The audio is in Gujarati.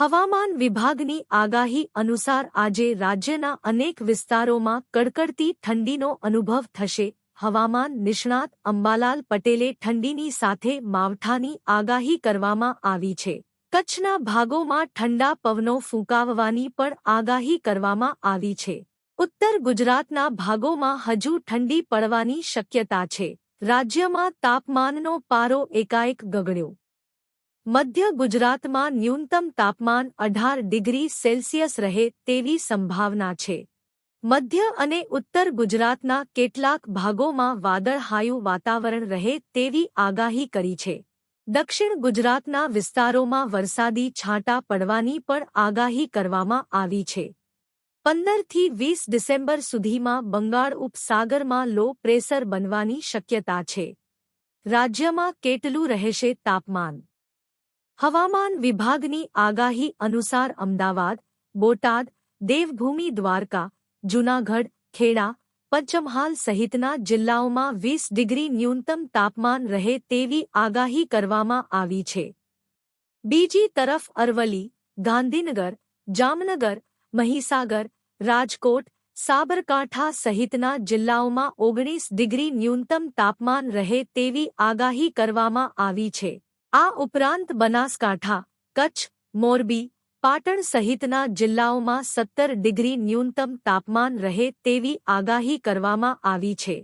હવામાન વિભાગની આગાહી અનુસાર આજે રાજ્યના અનેક વિસ્તારોમાં કડકડતી ઠંડીનો અનુભવ થશે. હવામાન નિષ્ણાત અંબાલાલ પટેલે ઠંડીની સાથે માવઠાની આગાહી કરવામાં આવી છે. કચ્છના ભાગોમાં ઠંડા પવનો ફૂંકાવવાની પણ આગાહી કરવામાં આવી છે. ઉત્તર ગુજરાતના ભાગોમાં હજુ ઠંડી પડવાની શક્યતા છે. રાજ્યમાં તાપમાનનો પારો એકાએક ગગડ્યો. મધ્ય ગુજરાતમાં ન્યૂનતમ તાપમાન અઢાર ડિગ્રી સેલ્સિયસ રહે તેવી સંભાવના છે. મધ્ય અને ઉત્તર ગુજરાતના કેટલાક ભાગોમાં વાદળહાયું વાતાવરણ રહે તેવી આગાહી કરી છે. દક્ષિણ ગુજરાતના વિસ્તારોમાં વરસાદી છાંટા પડવાની પણ આગાહી કરવામાં આવી છે. પંદરથી વીસ ડિસેમ્બર સુધીમાં બંગાળ ઉપસાગરમાં લો પ્રેશર બનવાની શક્યતા છે. રાજ્યમાં કેટલું રહેશે તાપમાન? હવામાન વિભાગની આગાહી અનુસાર અમદાવાદ, બોટાદ, દેવભૂમિ, દ્વારકા, જૂનાગઢ, ખેડા, પંચમહાલ સહિતના જિલ્લાઓમાં વીસ ડિગ્રી ન્યૂનતમ તાપમાન રહે તેવી આગાહી કરવામાં આવી છે. બીજી તરફ અરવલી ગાંધીનગર, જામનગર, મહીસાગર, રાજકોટ, સાબરકાંઠા સહિતના જિલ્લાઓમાં ઓગણીસ ડિગ્રી ન્યૂનતમ તાપમાન રહે તેવી આગાહી કરવામાં આવી છે. આ ઉપરાંત બનાસકાંઠા, કચ્છ, મોરબી, પાટણ સહિતના જિલ્લાઓમાં સત્તર ડિગ્રી ન્યૂનતમ તાપમાન રહે તેવી આગાહી કરવામાં આવી છે.